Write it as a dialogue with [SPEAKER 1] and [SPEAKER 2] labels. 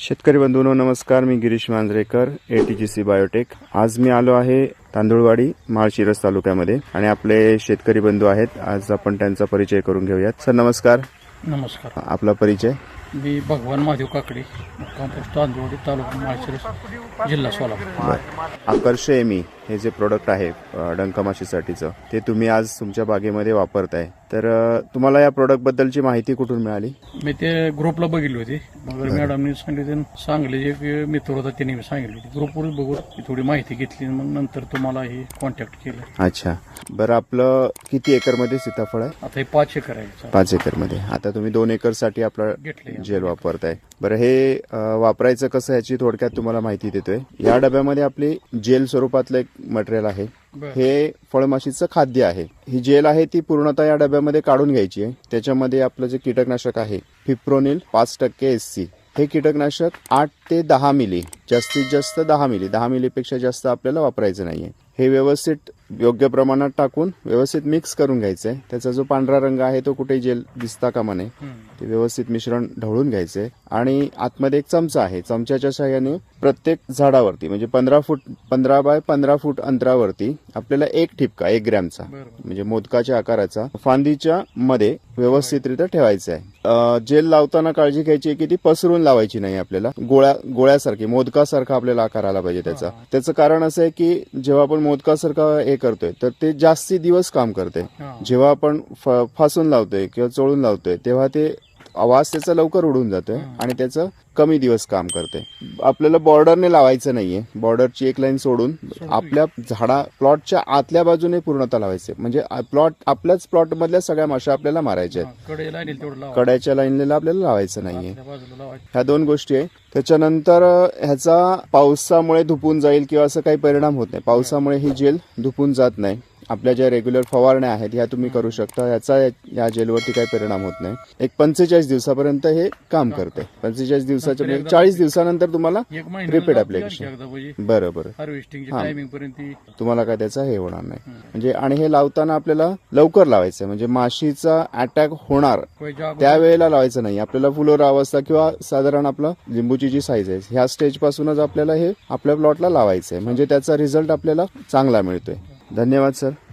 [SPEAKER 1] शेतकरी बंधूंनो नमस्कार. मी Girish Manjrekar A T G C biotech आज मी आलो आहे तांदुळवाडी माळशिरस तालुक्यामध्ये आणि आपले शेतकरी बंधू आहेत. आज आपण त्यांचा परिचय करून घेऊयात. सर नमस्कार.
[SPEAKER 2] नमस्कार.
[SPEAKER 1] आपला परिचय.
[SPEAKER 2] मी भगवान महादेव काकडे कंपोस्ट तांदूळवाडी तालुका माळशिरस जिल्हा सोलापूर.
[SPEAKER 1] आकर्ष एमी हे जे प्रोडक्ट आहे डंकमाशीसाठीचं ते तुम्ही आज तुमच्या बागेमध्ये वापरताय. तर तुम्हाला या प्रोडक्ट बद्दलची माहिती कुठून मिळाली?
[SPEAKER 2] मी ते ग्रुपला बघितली होती. मग मॅडमनी सांगितले सांगले एक मित्र होता त्यांनी मी सांगितली होती. ग्रुपवर बघून थोडी माहिती घेतली मग नंतर तुम्हाला हे कॉन्टॅक्ट केलं.
[SPEAKER 1] अच्छा. बरं आपलं किती एकरमध्ये सीताफळ आहे?
[SPEAKER 2] आता हे पाच एकर आहे.
[SPEAKER 1] पाच एकरमध्ये. आता तुम्ही दोन एकरसाठी आपलं
[SPEAKER 2] घेतले
[SPEAKER 1] जेल वापरताय. बरं हे वापरायचं कसं याची थोडक्यात तुम्हाला माहिती देतोय. या डब्यामध्ये आपली जेल स्वरूपातलं एक मटेरियल आहे. हे फळमाशीचं खाद्य आहे. ही जेल आहे ती पूर्णतः या डब्यामध्ये काढून घ्यायची आहे. त्याच्यामध्ये आपलं जे कीटकनाशक आहे फिप्रोनिल पाच टक्के एस सी हे कीटकनाशक आठ ते दहा मिली जास्तीत जास्त दहा मिली दहा मिलीपेक्षा जास्त आपल्याला वापरायचं नाहीये. हे व्यवस्थित योग्य प्रमाणात टाकून व्यवस्थित मिक्स करून घ्यायचंय. त्याचा जो पांढरा रंग आहे तो कुठे जेल दिसता कामा नये. ते व्यवस्थित मिश्रण ढवळून घ्यायचंय. आणि आतमध्ये एक चमचा आहे. चमच्याच्या सहाय्याने प्रत्येक झाडावरती म्हणजे पंधरा फूट पंधरा बाय पंधरा फूट अंतरावरती आपल्याला एक ठिपका एक ग्रॅमचा म्हणजे मोदकाच्या आकाराचा फांदीच्या मध्ये व्यवस्थितरित्या ठेवायचा आहे. जेल लावताना काळजी घ्यायची की ती पसरून लावायची नाही आपल्याला. गोळ्या गोळ्यासारखी मोदकासारखा आपल्याला आकार आला पाहिजे त्याचा. त्याचं कारण असं आहे की जेव्हा आपण मोदकासारखा हे करतोय तर ते जास्ती दिवस काम करते. जेव्हा आपण फासून लावतोय किंवा चोळून लावतोय तेव्हा ते आवाज त्याचा लवकर उडून जातोय आणि त्याचं कमी दिवस काम करते आपल्याला बॉर्डरने लावायचं नाहीये. बॉर्डरची एक लाईन सोडून आपल्या झाडा प्लॉटच्या आतल्या बाजूने पूर्णतः लावायचे. म्हणजे प्लॉट आपल्याच प्लॉट मधल्या सगळ्या माशा आपल्याला मारायच्या आहेत. कड्याच्या लाईनला आपल्याला लावायचं नाहीये. ह्या दोन गोष्टी आहे त्याच्यानंतर ह्याचा पावसामुळे धुपून जाईल किंवा असं काही परिणाम होत नाही. पावसामुळे ही जेल धुपून जात नाही. आपल्या ज्या रेग्युलर फवारण्या आहेत ह्या तुम्ही करू शकता. याचा या- जेलवरती काही परिणाम होत नाही. एक पंचेचाळीस दिवसापर्यंत हे काम करते पंचेचाळीस दिवसाच्या म्हणजे चाळीस दिवसानंतर तुम्हाला
[SPEAKER 2] एक
[SPEAKER 1] Repeat
[SPEAKER 2] महिना
[SPEAKER 1] application.
[SPEAKER 2] एकदा
[SPEAKER 1] बरं बरं.
[SPEAKER 2] हार्वेस्टिंगच्या टायमिंग पर्यंत ती
[SPEAKER 1] तुम्हाला काय त्याचा हे होणार नाही. म्हणजे आणि हे लावताना आपल्याला लवकर लावायचं. म्हणजे माशीचा अटॅक होणार. त्यावेळेला लावायचं नाही. आपल्याला फुलोरा अवस्था किंवा साधारण आपलं लिंबूची जी साईज आहे ह्या स्टेज पासूनच आपल्याला हे आपल्या प्लॉटला लावायचं आहे म्हणजे त्याचा रिझल्ट आपल्याला चांगला मिळतोय. धन्यवाद सर.